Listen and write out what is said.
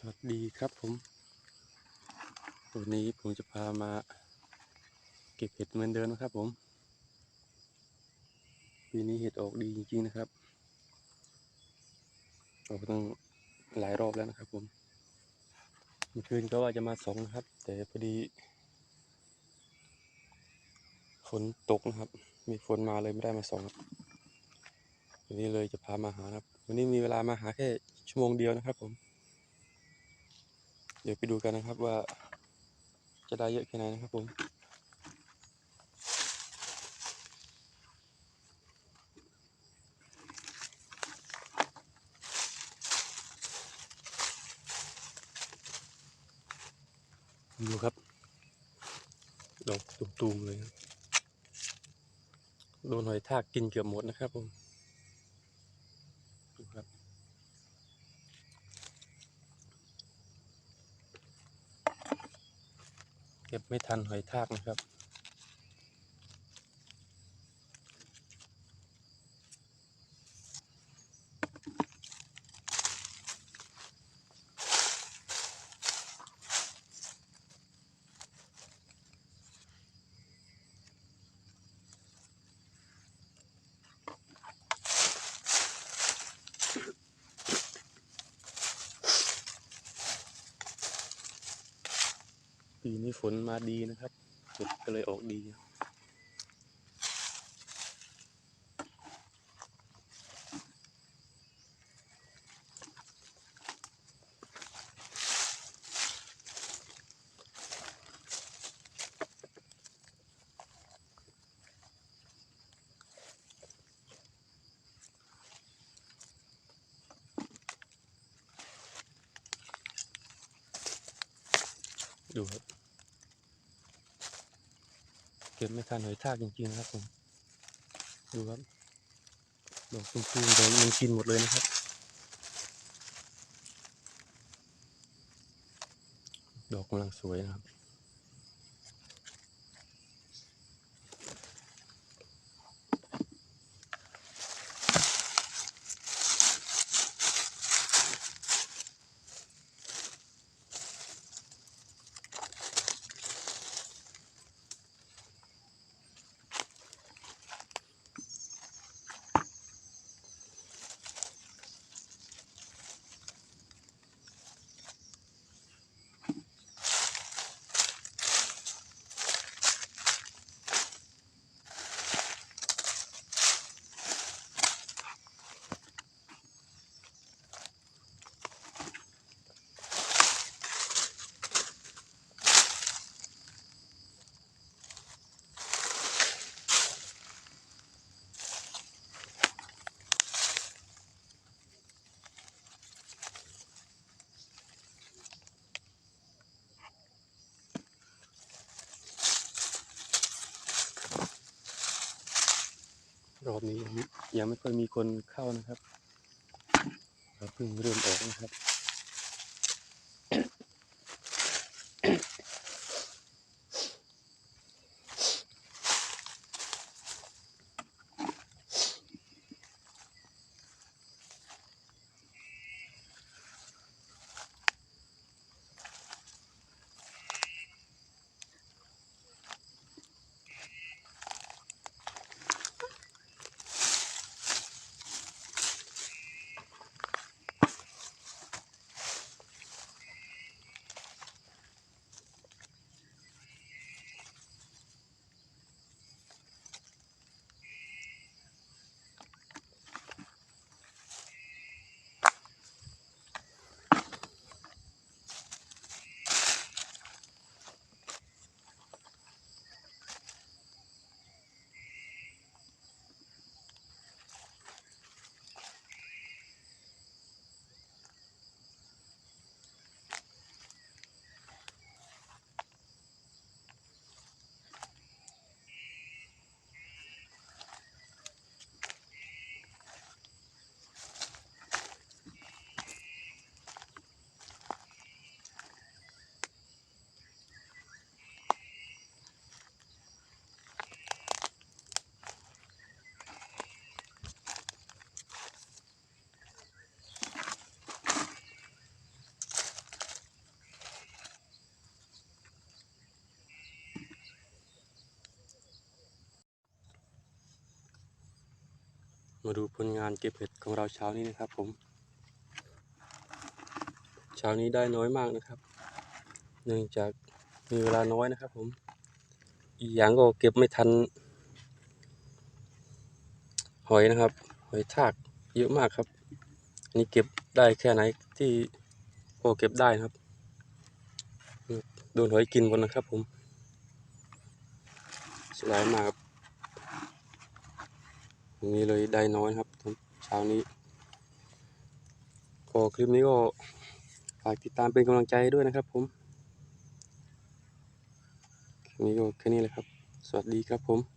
สวัสดีครับผม วันนี้ผมจะพามา เก็บเห็ดเหมือนเดิมนะครับผม ปีนี้เห็ดออกดีจริงๆนะครับ ออกตั้งหลายรอบแล้วนะครับผม เมื่อคืนก็ว่าจะมาสองนะครับ แต่พอดีฝนตกนะครับ มีฝนมาเลยไม่ได้มาสองครับวันนี้เลยจะพามาหาครับ วันนี้มีเวลามาหาแค่ชั่วโมงเดียวนะครับผม ดี๋ยวไปดูกันนะครับว่า จะได้เยอะแค่ไหนนะครับผมดูครับดอกตุ่มๆเลยโดนหอยทากกินเกือบหมดนะครับผม ดูครับ เก็บไม่ทันหอยทากนะครับ ปีนี้ฝนมาดีนะครับเห็ดก็เลยออกดีดูครับ ก็บไม่ทันหอยทากจริงๆนะครับผมดูครับดอกตุ้มๆดงมันกินหมดเลยนะครับ ดอกกำลังสวยนะครับ รอบนี้ยังไม่ค่อยมีคนเข้านะครับเราเพิ่งเริ่มออกนะครับ ด มาดูผลงานเก็บเห็ดของเราเช้านี้นะครับ ผม เช้านี้ได้น้อยมากนะครับ เนื่องจากมีเวลาน้อยนะครับ ผม อีกอย่างก็เก็บไม่ทัน หอยนะครับ หอยทากเยอะมากครับอันนี้เก็บได้แค่ไหนที่พอเก็บได้นะครับ โดนหอยกินหมดนะครับ ผมเสียดายมากครับ วันนี้เลยได้น้อยครับเช้านี้ก็คลิปนี้ก็ฝากติดตามเป็นกำลังใจด้วยนะครับผมคลิปนี้ก็แค่นี้เลยครับ สวัสดีครับผม